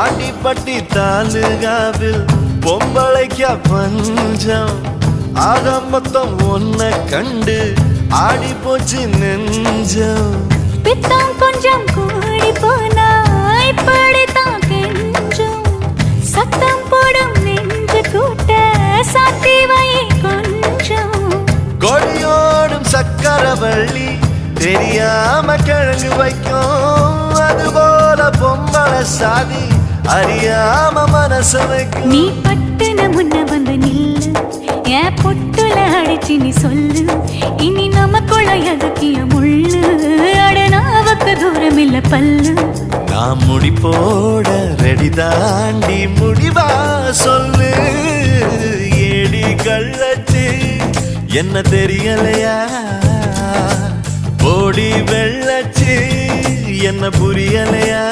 ஆண்டிப்பட்டி தாலுகாவில் பொம்பளைக்க பஞ்சம். ஆக மொத்தம் ஒன்ன கண்டு ஆடி போச்சு நெஞ்சம். பித்தம் கொஞ்சம் கூடி போனா இப்படித்தான் கெஞ்சும். சத்தம் போடும் நெஞ்சு கூட்ட சாத்தி வை கொஞ்சம். கொடியோடும் சக்கரவள்ளி தெரியாம கிழங்கு வைக்கும். அதுபோல பொம்பளை சாதி அறியாம மனச நீ பட்டுன முன்ன வந்து நில்லு. என் பொட்டுல அடிச்சு நீ சொல்லு. இனி நமக்குள்ள எதுக்கிய முள்ளு. அடனாவுக்கு தூரம் இல்ல பல்லு. நான் முடி போட ரெடி தாண்டி முடிவா சொல்லு. ஏடி கள்ளச்சு என்ன தெரியலையா? போடி வெள்ளச்சு என்ன புரியலையா?